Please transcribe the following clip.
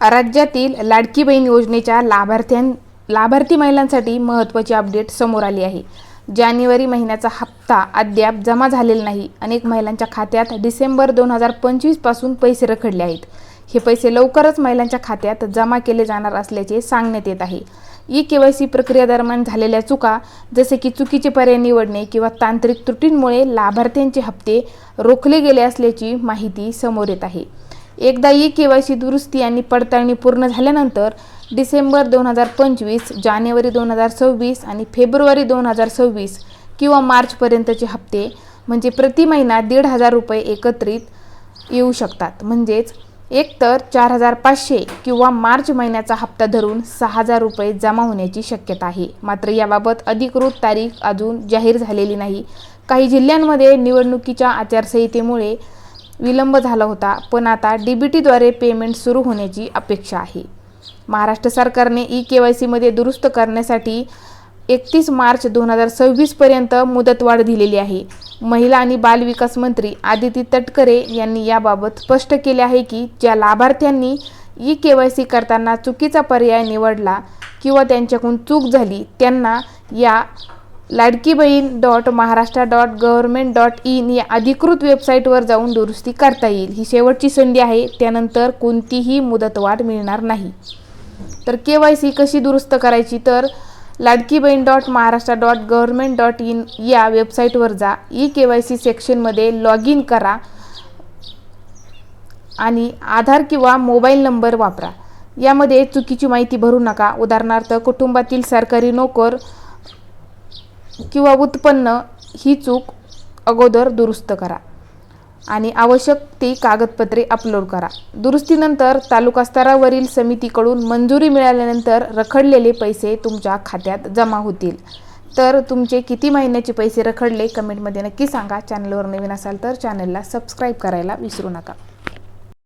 राज्यातील लाडकी बहीण योजनेच्या लाभार्थ्यां लाभार्थी महिलांसाठी महत्त्वाची अपडेट समोर आली आहे. जानेवारी महिन्याचा हप्ता अद्याप जमा झालेला नाही. अनेक महिलांच्या खात्यात डिसेंबर दोन हजार पंचवीसपासून पैसे रखडले आहेत. हे पैसे लवकरच महिलांच्या खात्यात जमा केले जाणार असल्याचे सांगण्यात येत आहे. ई के वाय सी प्रक्रियेदरम्यान झालेल्या चुका जसे की चुकीचे पर्याय निवडणे किंवा तांत्रिक त्रुटींमुळे लाभार्थ्यांचे हप्ते रोखले गेले असल्याची माहिती समोर येत आहे. एकदा ई के वाय सी दुरुस्ती आणि पडताळणी पूर्ण झाल्यानंतर डिसेंबर दोन हजार पंचवीस जानेवारी दोन हजार सव्वीस आणि फेब्रुवारी दोन हजार सव्वीस किंवा मार्चपर्यंतचे हप्ते म्हणजे प्रति महिना दीड हजार रुपये एकत्रित येऊ शकतात. म्हणजेच एकतर चार हजार पाचशे किंवा मार्च महिन्याचा हप्ता धरून सहा हजार रुपये जमा होण्याची शक्यता आहे. मात्र याबाबत अधिकृत तारीख अजून जाहीर झालेली नाही. काही जिल्ह्यांमध्ये निवडणुकीच्या आचारसंहितेमुळे विलंब झाला होता पण आता डी बी टीद्वारे पेमेंट सुरू होण्याची अपेक्षा आहे. महाराष्ट्र सरकारने ई के वाय सीमध्ये दुरुस्त करण्यासाठी एकतीस मार्च दोन हजार सव्वीसपर्यंत मुदतवाढ दिलेली आहे. महिला आणि बालविकास मंत्री आदिती तटकरे यांनी याबाबत स्पष्ट केले आहे की ज्या लाभार्थ्यांनी ई के वाय सी करताना चुकीचा पर्याय निवडला किंवा त्यांच्याकडून चूक झाली त्यांना या Ladki Bahin dot Maharashtra dot government dot in या अधिकृत वेबसाईटवर जाऊन दुरुस्ती करता येईल. ही शेवटची संधी आहे. त्यानंतर कोणतीही मुदतवाढ मिळणार नाही. तर के वाय सी कशी दुरुस्त करायची? तर Ladki Bahin dot Maharashtra dot government dot in या वेबसाईटवर जा. ई के वाय सी सेक्शनमध्ये लॉग इन करा आणि आधार किंवा मोबाईल नंबर वापरा. यामध्ये चुकीची माहिती भरू नका. उदाहरणार्थ कुटुंबातील सरकारी नोकर किंवा उत्पन्न ही चूक अगोदर दुरुस्त करा. आणि आवश्यक ती कागदपत्रे अपलोड करा. दुरुस्तीनंतर तालुका स्तरावरील समितीकडून मंजुरी मिळाल्यानंतर रखडलेले पैसे तुमच्या खात्यात जमा होतील. तर तुमचे किती महिन्याचे पैसे रखडले कमेंटमध्ये नक्की सांगा. चॅनलवर नवीन असाल तर चॅनलला सबस्क्राईब करायला विसरू नका.